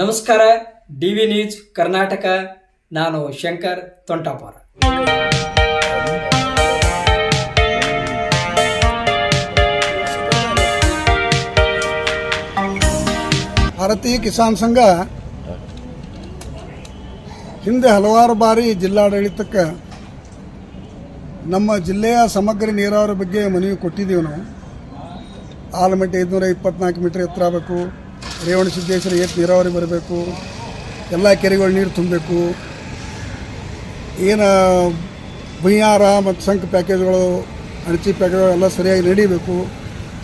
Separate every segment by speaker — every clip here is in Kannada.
Speaker 1: ನಮಸ್ಕಾರ ಡಿ ವಿ ನ್ಯೂಸ್ ಕರ್ನಾಟಕ. ನಾನು ಶಂಕರ್ ತೊಂಟಾಪುರ.
Speaker 2: ಭಾರತೀಯ ಕಿಸಾನ್ ಸಂಘ ಹಿಂದೆ ಹಲವಾರು ಬಾರಿ ಜಿಲ್ಲಾಡಳಿತಕ್ಕೆ ನಮ್ಮ ಜಿಲ್ಲೆಯ ಸಮಗ್ರ ನೀರಾವರಿ ಬಗ್ಗೆ ಮನವಿ ಕೊಟ್ಟಿದ್ದೀವಿ ನಾವು. ಆಲಮಟ್ಟಿ ಐದುನೂರ ಇಪ್ಪತ್ನಾಲ್ಕು ಮೀಟರ್ ಎತ್ತರ ಆಗಬೇಕು. ರೇವಣ ಸಿದ್ದೇಶ್ವರ ಏತ್ ನೀರಾವರಿ ಬರಬೇಕು. ಎಲ್ಲ ಕೆರೆಗಳು ನೀರು ತುಂಬಬೇಕು. ಏನು ಭುಯ್ಯಾರ ಮತ್ತು ಸಂಕ್ ಪ್ಯಾಕೇಜ್ಗಳು, ಅಣಚಿ ಪ್ಯಾಕೇಜ್ಗಳು ಎಲ್ಲ ಸರಿಯಾಗಿ ನಡೀಬೇಕು.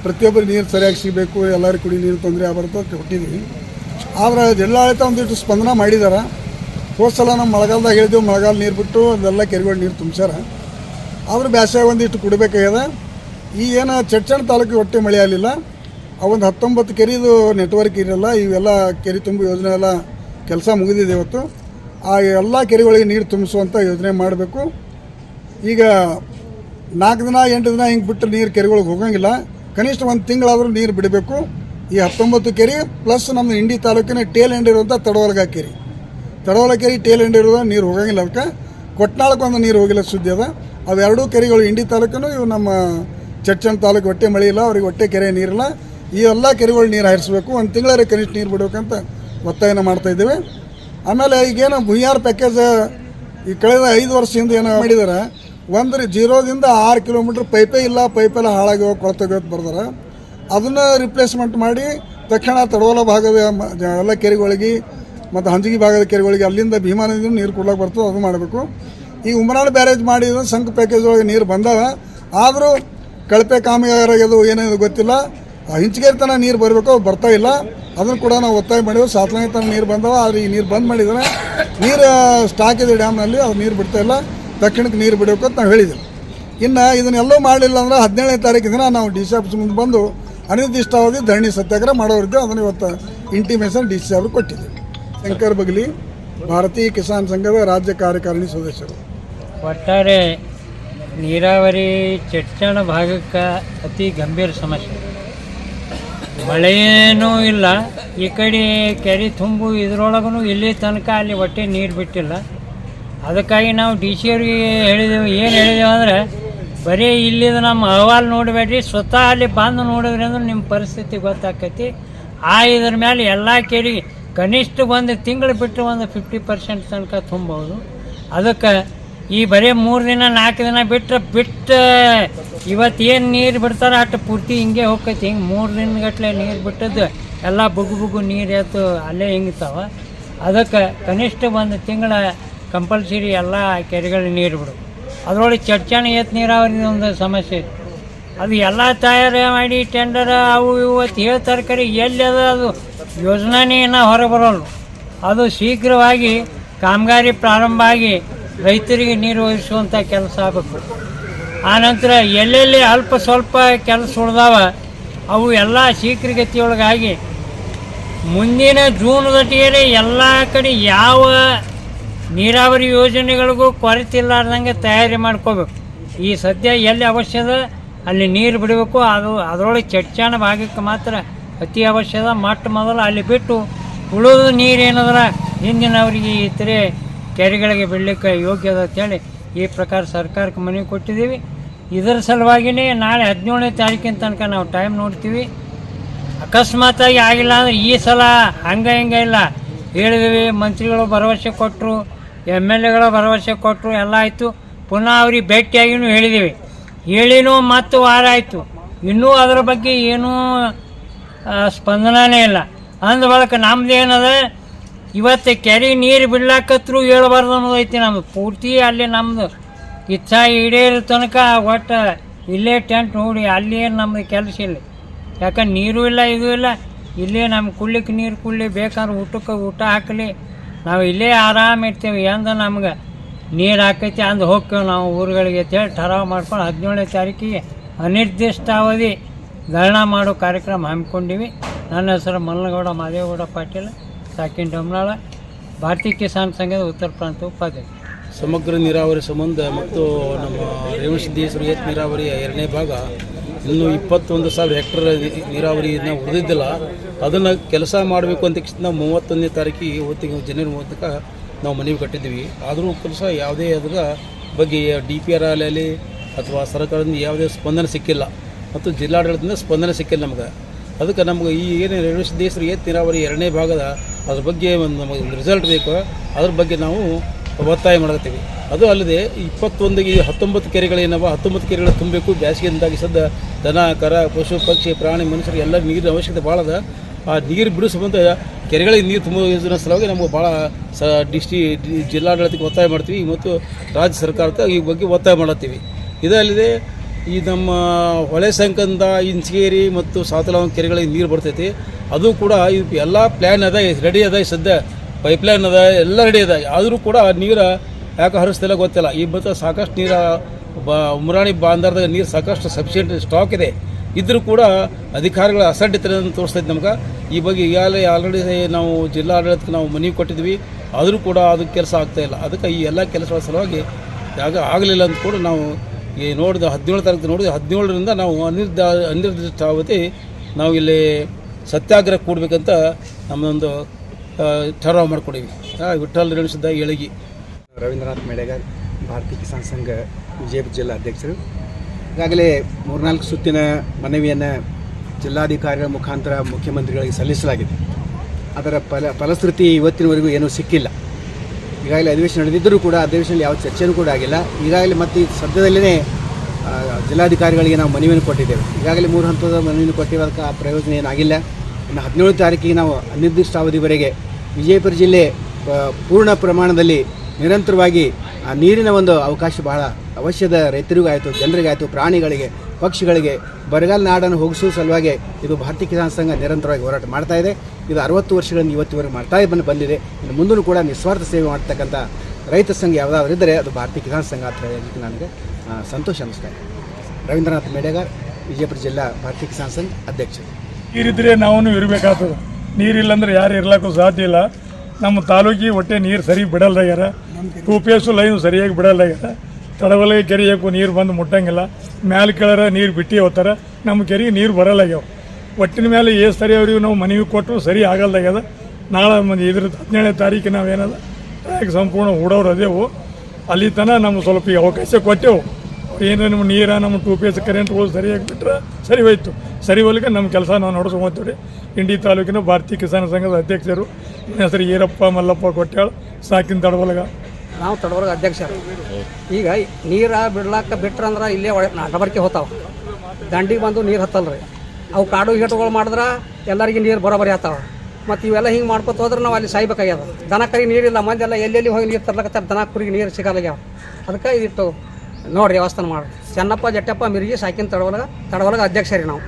Speaker 2: ಪ್ರತಿಯೊಬ್ಬರಿಗೆ ನೀರು ಸರಿಯಾಗಿ ಸಿಗಬೇಕು. ಎಲ್ಲರೂ ಕುಡಿ ನೀರು ತೊಂದರೆ ಆಗ್ಬಾರ್ದು ಅಂತ ಕೊಟ್ಟಿದ್ದೀವಿ ಆದರೆ ಜಿಲ್ಲಾಡಳಿತ ಒಂದಿಷ್ಟು ಸ್ಪಂದನ ಮಾಡಿದ್ದಾರೆ ಹೋದ್ಸಲ ನಮ್ಮ ಮಳೆಗಾಲದಾಗ ಹೇಳಿದೆವು, ಮಳೆಗಾಲ ನೀರು ಬಿಟ್ಟು ಅದೆಲ್ಲ ಕೆರೆಗಳು ನೀರು ತುಂಬಿಸ್ಯಾರ. ಆದ್ರೆ ಬ್ಯಾಸ್ಯಾಗ ಒಂದಿಷ್ಟು ಕುಡಬೇಕಾಗ್ಯದ. ಈ ಏನು ಚಡ್ಚಣ ತಾಲೂಕಿಗೆ ಹೊಟ್ಟೆ ಮಳೆ ಆಗಲಿಲ್ಲ. ಆ ಒಂದು ಹತ್ತೊಂಬತ್ತು ಕೆರೆದು ನೆಟ್ವರ್ಕ್ ಇರಲ್ಲ, ಇವೆಲ್ಲ ಕೆರೆ ತುಂಬ ಯೋಜನೆ ಎಲ್ಲ ಕೆಲಸ ಮುಗಿದಿದೆ ಇವತ್ತು. ಆ ಎಲ್ಲ ಕೆರೆಗಳಿಗೆ ನೀರು ತುಂಬಿಸುವಂಥ ಯೋಜನೆ ಮಾಡಬೇಕು. ಈಗ ನಾಲ್ಕು ದಿನ, ಎಂಟು ದಿನ ಹಿಂಗೆ ಬಿಟ್ಟು ನೀರು ಕೆರೆಗಳಿಗೆ ಹೋಗಂಗಿಲ್ಲ. ಕನಿಷ್ಠ ಒಂದು ತಿಂಗಳಾದರೂ ನೀರು ಬಿಡಬೇಕು. ಈ ಹತ್ತೊಂಬತ್ತು ಕೆರೆ ಪ್ಲಸ್ ನಮ್ಮ ಇಂಡಿ ತಾಲೂಕಿನ ಟೇಲ್ ಎಂಡ್ ಇರುವಂಥ ತಡವಲ್ಗ ಕೆರೆ. ತಡವಲ ಕೆರೆ, ಟೇಲ್ ಎಂಡ್ ಇರೋದು ನೀರು ಹೋಗಂಗಿಲ್ಲ ಅದಕ್ಕೆ. ಕೊಟ್ನಾಳಕ್ಕೊಂದು ನೀರು ಹೋಗಿಲ್ಲ ಸುದ್ದಿ ಅದ. ಅವೆರಡೂ ಕೆರೆಗಳು ಇಂಡಿ ತಾಲೂಕಿನೂ ಇವು ನಮ್ಮ ಚಡ್ಚನ್ ತಾಲೂಕು ಹೊಟ್ಟೆ ಮಳೆ ಇಲ್ಲ, ಅವ್ರಿಗೆ ಹೊಟ್ಟೆ ಕೆರೆ ನೀರಿಲ್ಲ. ಈ ಎಲ್ಲ ಕೆರೆಗಳು ನೀರು ಹಾರಿಸಬೇಕು ಒಂದು ತಿಂಗಳಾರೆ ಕನಿಷ್ಠ ನೀರು ಬಿಡಬೇಕಂತ ಒತ್ತಾಯನ ಮಾಡ್ತಾ ಇದ್ದೇವೆ. ಆಮೇಲೆ ಈಗೇನು ಭೂಯಾರ್ ಪ್ಯಾಕೇಜ್ ಈ ಕಳೆದ ಐದು ವರ್ಷದಿಂದ ಏನು ಮಾಡಿದಾರೆ. ಒಂದು ಜೀರೋದಿಂದ ಆರು ಕಿಲೋಮೀಟ್ರ್ ಪೈಪೇ ಇಲ್ಲ ಪೈಪೆಲ್ಲ ಹಾಳಾಗ್ಯವ ಕೊಳತೋಗ್ಯವತ್ತು ಬರ್ದಾರೆ. ಅದನ್ನು ರಿಪ್ಲೇಸ್ಮೆಂಟ್ ಮಾಡಿ ತಕ್ಷಣ ತಡವಲ ಭಾಗದ ಎಲ್ಲ ಕೆರೆಗಳಿಗೆ ಮತ್ತು ಹಂಜಗಿ ಭಾಗದ ಕೆರೆಗಳಿಗೆ ಅಲ್ಲಿಂದ ಭೀಮಾ ನದಿಯಿಂದ ನೀರು ಕೊಡ್ಲಿಕ್ಕೆ ಬರ್ತದೆ ಅದು ಮಾಡಬೇಕು. ಈ ಉಮರಾಳ ಬ್ಯಾರೇಜ್ ಮಾಡಿದ್ರೆ ಸಂಘ ಪ್ಯಾಕೇಜ್ ಒಳಗೆ ನೀರು ಬಂದಾವ ಆದರೂ ಕಳಪೆ ಕಾಮಗಾರಿಯಾಗ್ಯದು ಏನೇನು ಗೊತ್ತಿಲ್ಲ. ತನಕ ನೀರು ಬರಬೇಕು ಬರ್ತಾ ಇಲ್ಲ. ಅದನ್ನು ಕೂಡ ನಾವು ಒತ್ತಾಯ ಮಾಡಿದ್ವಿ. ಸಾತ್ಲನೇ ತನಕ ನೀರು ಬಂದವ, ಆದರೆ ಈ ನೀರು ಬಂದ್ ಮಾಡಿದ್ರೆ ನೀರು ಸ್ಟಾಕ್ ಇದೆ ಡ್ಯಾಮ್ನಲ್ಲಿ, ಅದು ನೀರು ಬಿಡ್ತಾ ಇಲ್ಲ. ತಕ್ಷಣಕ್ಕೆ ನೀರು ಬಿಡಬೇಕು ಅಂತ ನಾವು ಹೇಳಿದ್ದೀವಿ ಇನ್ನು ಇದನ್ನೆಲ್ಲೂ ಮಾಡಲಿಲ್ಲ ಅಂದರೆ ಹದಿನೇಳನೇ ತಾರೀಕು ದಿನ ನಾವು ಡಿ ಸಿ ಆಫೀಸ್ ಮುಂದೆ ಬಂದು ಅನಿರ್ದಿಷ್ಟಾವಧಿ ಧರಣಿ ಸತ್ಯಾಗ್ರಹ ಮಾಡೋರಿದ್ದು ಅದನ್ನು ಇವತ್ತು ಇಂಟಿಮೇಷನ್ ಡಿ ಸಿ ಅವ್ರಿಗೆ ಕೊಟ್ಟಿದ್ದೀವಿ ಶಂಕರ್ ಬಗ್ಲಿ, ಭಾರತೀಯ ಕಿಸಾನ್ ಸಂಘದ ರಾಜ್ಯ ಕಾರ್ಯಕಾರಿಣಿ ಸದಸ್ಯರು.
Speaker 3: ಒಟ್ಟಾರೆ ನೀರಾವರಿ ಚಟ್ಟಣ ಭಾಗಕ್ಕೆ ಅತಿ ಗಂಭೀರ ಸಮಸ್ಯೆ. ಮಳೆಯೂ ಇಲ್ಲ. ಈ ಕಡೆ ಕೆರೆ ತುಂಬು ಇದ್ರೊಳಗೂ ಇಲ್ಲಿ ತನಕ ಅಲ್ಲಿ ಒಟ್ಟೆ ನೀರು ಬಿಟ್ಟಿಲ್ಲ. ಅದಕ್ಕಾಗಿ ನಾವು ಡಿ ಸಿ ಅವ್ರಿಗೆ ಹೇಳಿದೆವು, ಏನು ಹೇಳಿದೆವು ಅಂದರೆ, ಬರೀ ಇಲ್ಲಿದ ನಮ್ಮ ಅಹವಾಲು ನೋಡಬೇಡ್ರಿ, ಸ್ವತಃ ಅಲ್ಲಿ ಬಂದು ನೋಡಿದ್ರಿ ಅಂದ್ರೆ ನಿಮ್ಮ ಪರಿಸ್ಥಿತಿ ಗೊತ್ತಾಕತಿ. ಆ ಇದ್ರ ಮೇಲೆ ಎಲ್ಲ ಕೆರೆ ಕನಿಷ್ಠ ಒಂದು ತಿಂಗಳು ಬಿಟ್ಟು ಒಂದು ಫಿಫ್ಟಿ ಪರ್ಸೆಂಟ್ ತನಕ ತುಂಬೋದು. ಅದಕ್ಕೆ ಈ ಬರೀ ಮೂರು ದಿನ, ನಾಲ್ಕು ದಿನ ಬಿಟ್ಟರೆ ಬಿಟ್ಟು ಇವತ್ತು ಏನು ನೀರು ಬಿಡ್ತಾರೆ ಅಷ್ಟು ಪೂರ್ತಿ ಹಿಂಗೆ ಹೋಗ್ತೈತಿ. ಹಿಂಗೆ ಮೂರು ದಿನಗಟ್ಲೆ ನೀರು ಬಿಟ್ಟದ್ದು ಎಲ್ಲ ಬುಗು ಬುಗು ನೀರು ಎತ್ತು ಅಲ್ಲೇ ಹಿಂಗಿತಾವ ಅದಕ್ಕೆ ಕನಿಷ್ಠ ಒಂದು ತಿಂಗಳ ಕಂಪಲ್ಸರಿ ಎಲ್ಲ ಕೆರೆಗಳ ನೀರು ಬಿಡು. ಅದರೊಳಗೆ ಚಡ್ಚಾಣ ಎತ್ತು ನೀರಾವರಿ ಒಂದು ಸಮಸ್ಯೆ ಅದು ಎಲ್ಲ ತಯಾರು ಮಾಡಿ ಟೆಂಡರ್ ಅವು ಇವು ಅಂತ ಹೇಳ್ತಾರೆ ಕರೆ ಎಲ್ಲಿ ಅದ ಅದು ಯೋಜನೆ ಇನ್ನೂ ಹೊರಗೆ ಬರೋಲ್ಲ ಅದು ಶೀಘ್ರವಾಗಿ ಕಾಮಗಾರಿ ಪ್ರಾರಂಭ ಆಗಿ ರೈತರಿಗೆ ನೀರು ಒದಗಿಸುವಂಥ ಕೆಲಸ ಆಗಬೇಕು. ಆನಂತರ ಎಲ್ಲೆಲ್ಲಿ ಅಲ್ಪ ಸ್ವಲ್ಪ ಕೆಲಸ ಉಳ್ದಾವ, ಅವು ಎಲ್ಲ ಶೀಘ್ರಗತಿಯೊಳಗಾಗಿ ಮುಂದಿನ ಜೂನ್ದಟ್ಟಿಗೆ ಎಲ್ಲ ಕಡೆ ಯಾವ ನೀರಾವರಿ ಯೋಜನೆಗಳಿಗೂ ಕೊರತೆ ಇಲ್ಲಾರ್ದಂಗೆ ತಯಾರಿ ಮಾಡ್ಕೋಬೇಕು. ಈ ಸದ್ಯ ಎಲ್ಲಿ ಅವಶ್ಯದ ಅಲ್ಲಿ ನೀರು ಬಿಡಬೇಕು, ಅದು ಅದರೊಳಗೆ ಚಟ್ಚಾಣ ಭಾಗಕ್ಕೆ ಮಾತ್ರ ಅತಿ ಅವಶ್ಯದ ಮೊಟ್ಟ ಮೊದಲು ಅಲ್ಲಿ ಬಿಟ್ಟು ಉಳಿದ ನೀರು ಏನಂದ್ರೆ ಹಿಂದಿನವರಿಗೆ ಇತರೆ ಕೆರೆಗಳಿಗೆ ಬೀಳಲಿಕ್ಕೆ ಯೋಗ್ಯ ಅದ ಅಂತೇಳಿ ಈ ಪ್ರಕಾರ ಸರ್ಕಾರಕ್ಕೆ ಮನವಿ ಕೊಟ್ಟಿದ್ದೀವಿ. ಇದರ ಸಲುವಾಗಿಯೇ ನಾಳೆ ಹದಿನೇಳನೇ ತಾರೀಕಿನ ತನಕ ನಾವು ಟೈಮ್ ನೋಡ್ತೀವಿ. ಅಕಸ್ಮಾತಾಗಿ ಆಗಿಲ್ಲ ಅಂದರೆ ಈ ಸಲ ಹಂಗೆ ಹಿಂಗೆ ಇಲ್ಲ. ಹೇಳಿದ್ವಿ, ಮಂತ್ರಿಗಳು ಭರವಸೆ ಕೊಟ್ಟರು ಎಂ ಎಲ್ ಎಗಳು ಭರವಸೆ ಕೊಟ್ಟರು ಎಲ್ಲ ಆಯಿತು. ಪುನಃ ಅವ್ರಿಗೆ ಭೇಟಿಯಾಗಿನೂ ಹೇಳಿದ್ದೀವಿ. ಹೇಳಿನೂ ಮತ್ತು ವಾರ ಆಯಿತು. ಇನ್ನೂ ಅದರ ಬಗ್ಗೆ ಏನೂ ಸ್ಪಂದನೇ ಇಲ್ಲ. ಅಂದ ಬಳಿಕ ನಮ್ದು ಏನದ ಇವತ್ತು ಕೆರೆ ನೀರು ಬಿಡ್ಲಾಕತ್ರು ಹೇಳ್ಬಾರ್ದು ಅನ್ನೋದೈತಿ ನಮ್ದು. ಪೂರ್ತಿ ಅಲ್ಲಿ ನಮ್ಮದು ಇಚ್ಛಾ ಈಡೇರೋ ತನಕ ಒಟ್ಟು ಇಲ್ಲೇ ಟೆಂಟ್ ನೋಡಿ ಅಲ್ಲಿ ಏನು ನಮ್ದು ಕೆಲಸ ಇಲ್ಲ. ಯಾಕಂದ್ರೆ ನೀರು ಇಲ್ಲ, ಇದು ಇಲ್ಲ. ಇಲ್ಲೇ ನಮ್ಮ ಕುಳ್ಳಿಕ್ಕೆ ನೀರು ಕುಳ್ಳಿ ಬೇಕಂದ್ರೆ ಊಟಕ್ಕೆ ಊಟ ಹಾಕಲಿ. ನಾವು ಇಲ್ಲೇ ಆರಾಮ ಇರ್ತೀವಿ. ಎಂದ ನಮ್ಗೆ ನೀರು ಹಾಕೈತಿ ಅಂದು ಹೋಗ್ತೇವೆ ನಾವು ಊರುಗಳಿಗೆ ಅಂತೇಳಿ ಠರಾವ್ ಮಾಡ್ಕೊಂಡು ಹದಿನೇಳನೇ ತಾರೀಕಿಗೆ ಅನಿರ್ದಿಷ್ಟಾವಧಿ ಧರಣ ಮಾಡೋ ಕಾರ್ಯಕ್ರಮ ಹಮ್ಮಿಕೊಂಡಿವಿ. ನನ್ನ ಹೆಸರು ಮಲ್ಲಗೌಡ ಮಾದೇವಗೌಡ ಪಾಟೀಲ್. ಸಾಕಿನ್ ಡೊಮ್ನಾಳ, ಭಾರತೀಯ ಕಿಸಾನ್ ಸಂಘದ ಉತ್ತರ ಪ್ರಾಂತ ಉಪಾಧ್ಯಕ್ಷ.
Speaker 4: ಸಮಗ್ರ ನೀರಾವರಿ ಸಂಬಂಧ ಮತ್ತು ನಮ್ಮ ರೇವಣಸಿದ್ದೇಶ್ವರ ಏತ್ ನೀರಾವರಿಯ ಎರಡನೇ ಭಾಗ ಇನ್ನೂ ಇಪ್ಪತ್ತೊಂದು ಸಾವಿರ ಹೆಕ್ಟರ್ ನೀರಾವರಿನ ಉಳಿದಿದ್ದಿಲ್ಲ. ಅದನ್ನು ಕೆಲಸ ಮಾಡಬೇಕು ಅಂತ ನಾವು ಮೂವತ್ತೊಂದನೇ ತಾರೀಕಿಗೆ ಹೊತ್ತಿಗೆ ಜನವರಿ ಮೂವತ್ತಕ್ಕೆ ನಾವು ಮನವಿ ಕಟ್ಟಿದ್ದೀವಿ. ಆದರೂ ಕೆಲಸ ಯಾವುದೇ ಅದರ ಬಗ್ಗೆ ಡಿ ಪಿ ಆರ್ ಆಗಲಿ ಅಥವಾ ಸರ್ಕಾರದಿಂದ ಯಾವುದೇ ಸ್ಪಂದನೆ ಸಿಕ್ಕಿಲ್ಲ. ಮತ್ತು ಜಿಲ್ಲಾಡಳಿತದಿಂದ ಸ್ಪಂದನೆ ಸಿಕ್ಕಿಲ್ಲ ನಮ್ಗೆ. ಅದಕ್ಕೆ ನಮಗೆ ಈ ಏನು ರೇಣು ಸಿದ್ದೇಶ್ವರ ಏತ್ ನೀರಾವರಿ ಎರಡನೇ ಭಾಗದ ಅದ್ರ ಬಗ್ಗೆ ಒಂದು ನಮಗೆ ರಿಸಲ್ಟ್ ಬೇಕು, ಅದ್ರ ಬಗ್ಗೆ ನಾವು ಒತ್ತಾಯ ಮಾಡತ್ತೀವಿ ಅದು ಅಲ್ಲದೆ ಇಪ್ಪತ್ತೊಂದಿಗೆ ಹತ್ತೊಂಬತ್ತು ಕೆರೆಗಳೇನವ ಹತ್ತೊಂಬತ್ತು ಕೆರೆಗಳು ತುಂಬಬೇಕು ಬೇಸಿಗೆಯಿಂದಾಗಿ ಸದ್ದ ದನ, ಕರ, ಪಶು, ಪಕ್ಷಿ, ಪ್ರಾಣಿ, ಮನುಷ್ಯರಿಗೆ ಎಲ್ಲ ನೀರಿನ ಅವಶ್ಯಕತೆ ಭಾಳ ಅದ. ಆ ನೀರು ಬಿಡೋ ಸಂಬಂಧ ಕೆರೆಗಳಿಗೆ ನೀರು ತುಂಬ ಸಲುವಾಗಿ ನಮಗೆ ಭಾಳ ಸ ಡಿಸ್ಟಿ ಜಿಲ್ಲಾಡಳಿತಕ್ಕೆ ಒತ್ತಾಯ ಮಾಡ್ತೀವಿ ಮತ್ತು ರಾಜ್ಯ ಸರ್ಕಾರಕ್ಕೆ ಈ ಬಗ್ಗೆ ಒತ್ತಾಯ ಮಾಡತ್ತೀವಿ ಇದಲ್ಲದೆ ಈ ನಮ್ಮ ಹೊಳೆ ಸಂಕಂದ, ಇಂಚಗೇರಿ ಮತ್ತು ಸಾತಲಾವ ಕೆರೆಗಳಿಗೆ ನೀರು ಬರ್ತೈತಿ. ಅದು ಕೂಡ ಈ ಎಲ್ಲ ಪ್ಲ್ಯಾನ್ ಅದ ರೆಡಿ ಅದ ಸದ್ಯ ಪೈಪ್ಲೈನ್ ಅದ, ಎಲ್ಲ ರೆಡಿ ಅದ. ಆದರೂ ಕೂಡ ನೀರು ಯಾಕೆ ಹರಿಸ್ತಿಲ್ಲ ಗೊತ್ತಿಲ್ಲ. ಈ ಮತ್ತು ಸಾಕಷ್ಟು ನೀರು, ಬ, ಉಮ್ರಾಣಿ ಬಾಂಧಾರದಾಗ ನೀರು ಸಾಕಷ್ಟು ಸಫಿಷಿಯೆಂಟ್ ಸ್ಟಾಕ್ ಇದೆ. ಇದ್ದರೂ ಕೂಡ ಅಧಿಕಾರಿಗಳ ಅಸಡ್ಡಿತನ ತೋರಿಸ್ತೈತೆ ನಮ್ಗೆ. ಈ ಬಗ್ಗೆ ಈಗಾಗಲೇ ಆಲ್ರೆಡಿ ನಾವು ಜಿಲ್ಲಾಡಳಿತಕ್ಕೆ ನಾವು ಮನವಿ ಕೊಟ್ಟಿದ್ವಿ. ಆದರೂ ಕೂಡ ಅದು ಕೆಲಸ ಆಗ್ತಾಯಿಲ್ಲ ಅದಕ್ಕೆ ಈ ಎಲ್ಲ ಕೆಲಸಗಳ ಸಲುವಾಗಿ ಯಾಕೆ ಆಗಲಿಲ್ಲ ಅಂತ ಕೂಡ ನಾವು ಈ ನೋಡಿದ ಹದಿನೇಳು ತಾರೀಕು ನೋಡಿದ ಹದಿನೇಳರಿಂದ ನಾವು ಅನಿರ್ದ ಅನಿರ್ದಿಷ್ಟಾವಧಿ ನಾವು ಇಲ್ಲಿ ಸತ್ಯಾಗ್ರಹ ಕೂಡಬೇಕಂತ ನಮ್ಮದೊಂದು ಠರಾವ ಮಾಡ್ಕೊಂಡಿವಿ. ವಿಠಲ್ ವಿಠ್ಠಲ್ ಎಳಗಿ
Speaker 5: ರವೀಂದ್ರನಾಥ್ ಮೇಳೆಗಾರ್, ಭಾರತೀಯ ಕಿಸಾನ್ ಸಂಘ ವಿಜಯಪುರ ಜಿಲ್ಲಾ ಅಧ್ಯಕ್ಷರು. ಈಗಾಗಲೇ ಮೂರ್ನಾಲ್ಕು ಸುತ್ತಿನ ಮನವಿಯನ್ನು ಜಿಲ್ಲಾಧಿಕಾರಿಗಳ ಮುಖಾಂತರ ಮುಖ್ಯಮಂತ್ರಿಗಳಿಗೆ ಸಲ್ಲಿಸಲಾಗಿದೆ. ಅದರ ಫಲ, ಫಲಶ್ರುತಿ ಇವತ್ತಿನವರೆಗೂ ಏನೂ ಸಿಕ್ಕಿಲ್ಲ. ಈಗಾಗಲೇ ಅಧಿವೇಶನ ನಡೆದಿದ್ದರೂ ಕೂಡ ಅಧಿವೇಶನದಲ್ಲಿ ಯಾವ ಚರ್ಚೆಯೂ ಕೂಡ ಆಗಿಲ್ಲ. ಈಗಾಗಲೇ ಮತ್ತೆ ಈ ಸದ್ಯದಲ್ಲೇ ಜಿಲ್ಲಾಧಿಕಾರಿಗಳಿಗೆ ನಾವು ಮನವಿಯನ್ನು ಕೊಟ್ಟಿದ್ದೇವೆ. ಈಗಾಗಲೇ ಮೂರು ಹಂತದ ಮನವಿಯನ್ನು ಕೊಟ್ಟಿರೋದಕ್ಕೆ ಆ ಪ್ರಯೋಜನ ಏನಾಗಿಲ್ಲ. ಇನ್ನು ಹದಿನೇಳು ತಾರೀಕಿಗೆ ನಾವು ಅನಿರ್ದಿಷ್ಟಾವಧಿವರೆಗೆ ವಿಜಯಪುರ ಜಿಲ್ಲೆ ಪೂರ್ಣ ಪ್ರಮಾಣದಲ್ಲಿ ನಿರಂತರವಾಗಿ ಆ ನೀರಿನ ಒಂದು ಅವಕಾಶ ಬಹಳ ಅವಶ್ಯದ ರೈತರಿಗೂ ಆಯಿತು, ಜನರಿಗಾಯಿತು, ಪ್ರಾಣಿಗಳಿಗೆ ಪಕ್ಷಿಗಳಿಗೆ ಬರಗಾಲ ನಾಡನ್ನು ಹೋಗಿಸುವ ಸಲುವಾಗಿ ಇದು ಭಾರತೀಯ ಕಿಸಾನ್ ಸಂಘ ನಿರಂತರವಾಗಿ ಹೋರಾಟ ಮಾಡ್ತಾ ಇದೆ. ಇದು ಅರವತ್ತು ವರ್ಷಗಳಿಂದ ಇವತ್ತಿವರೆಗೆ ಮಾಡ್ತಾ ಬಂದು ಬಂದಿದೆ. ಇನ್ನು ಮುಂದೂ ಕೂಡ ನಿಸ್ವಾರ್ಥ ಸೇವೆ ಮಾಡ್ತಕ್ಕಂಥ ರೈತ ಸಂಘ ಯಾವುದಾದ್ರು ಇದ್ದರೆ ಅದು ಭಾರತೀಯ ಕಿಸಾನ್ ಸಂಘ ಅಂತ ಹೇಳೋದಕ್ಕೆ ನನಗೆ ಸಂತೋಷ ಅನಿಸ್ತಾ ಇದೆ. ರವೀಂದ್ರನಾಥ್ ಮೇಡೇಗಾರ್ ವಿಜಯಪುರ ಜಿಲ್ಲಾ ಭಾರತೀಯ ಕಿಸಾನ್ ಸಂಘ ಅಧ್ಯಕ್ಷ
Speaker 6: ನೀರಿದ್ರೆ ನಾವು ಇರಬೇಕಾಗ್ತದೆ. ನೀರಿಲ್ಲ ಅಂದ್ರೆ ಯಾರು ಇರ್ಲಕ್ಕೂ ಸಾಧ್ಯ ಇಲ್ಲ. ನಮ್ಮ ತಾಲೂಕಿಗೆ ಹೊಟ್ಟೆ ನೀರು ಸರಿ ಬಿಡಲ್ದಾಗ್ಯಾರ ಟೂ ಎಸ್ ಲೈನ್ ಸರಿಯಾಗಿ ಬಿಡಲ್ಲ ಬಿಡಲ್ದಾಗ್ಯಾರ ತಡವಲಿಗೆ ಕೆರೆಯಕ್ಕೂ ನೀರು ಬಂದು ಮುಟ್ಟಂಗಿಲ್ಲ. ಮ್ಯಾಲೆ ಕೆಳರ ನೀರು ಬಿಟ್ಟು ಹೋಗ್ತಾರೆ. ನಮ್ಮ ಕೆರೆಗೆ ನೀರು ಬರಲ್ಲಾಗ್ಯಾವ ಒಟ್ಟಿನ ಮೇಲೆ ಏ ಸರಿ ಅವ್ರಿಗೆ ನಾವು ಮನವಿ ಕೊಟ್ಟರು ಸರಿ ಆಗಲ್ದಾಗ್ಯದ ನಾಳೆ ಮಂದಿ ಇದ್ರ ಹದಿನೇಳನೇ ತಾರೀಕು ನಾವೇನದ ಟ್ರ್ಯಾಕ್ ಸಂಪೂರ್ಣ ಹೂಡೋರು ಅದೇವು. ಅಲ್ಲಿ ತನಕ ನಮ್ಗೆ ಸ್ವಲ್ಪ ಈಗ ಅವಕಾಶ ಕೊಟ್ಟೆವು. ಏನು ನಮ್ಮ ನೀರ ನಮ್ಮ ಟೂ ಕರೆಂಟ್ ಕರೆಂಟ್ಗಳು ಸರಿಯಾಗಿ ಬಿಟ್ರೆ ಸರಿ ಹೋಯ್ತು. ಸರಿ ಹೋಲಿಕ್ಕೆ ನಮ್ಮ ಕೆಲಸ ನಾವು ನೋಡ್ಸ್ಕೊಂತೀವಿ ಇಂಡಿ ತಾಲೂಕಿನ ಭಾರತೀಯ ಕಿಸಾನ್ ಸಂಘದ ಅಧ್ಯಕ್ಷರು. ಹೆಸರು ಈರಪ್ಪ ಮಲ್ಲಪ್ಪ ಕೊಟ್ಯಾಳ. ಸಾಕಿನ ತಡವಲಗ
Speaker 7: ನಾವು ತಡವರ್ಗ ಅಧ್ಯಕ್ಷರು. ಈಗ ನೀರ ಬಿಡ್ಲಾಕ ಬಿಟ್ರಂದ್ರೆ ಇಲ್ಲೇ ಒಳ ನಡಬರ್ಕೆ ಹೋತಾವ. ದಂಡಿಗೆ ಬಂದು ನೀರು ಹತ್ತಲ್ರಿ. ಅವು ಕಾಡು ಹೀಟುಗಳು ಮಾಡಿದ್ರೆ ಎಲ್ಲರಿಗೆ ನೀರು ಬರೋಬರಿ ಆತಾವ ಮತ್ತು ಇವೆಲ್ಲ ಹಿಂಗೆ ಮಾಡ್ಕೊತ ಹೋದ್ರೆ ನಾವು ಅಲ್ಲಿ ಸಾಯ್ಬೇಕಾಗ್ಯದ. ದನ ಕರಿ ನೀರಿಲ್ಲ ಮಂದೆಲ್ಲ ಎಲ್ಲೆಲ್ಲಿ ಹೋಗಿ ನೀರು ತರ್ಲಕತ್ತಾರ, ದನ ಕುರಿಗೆ ನೀರು ಸಿಗಲ್ಲಾಗ್ಯಾವ ಅದಕ್ಕೆ ಇದಿಟ್ಟು ನೋಡ್ರಿ ವ್ಯವಸ್ಥೆ ಮಾಡಿ ಚೆನ್ನಪ್ಪ, ಜಟ್ಟಪ್ಪ ಮಿರ್ಗಿ ಸಾಕಿನ ತಡವಲಗ ತಡವಲಗ ಅಧ್ಯಕ್ಷರಿ ನಾವು.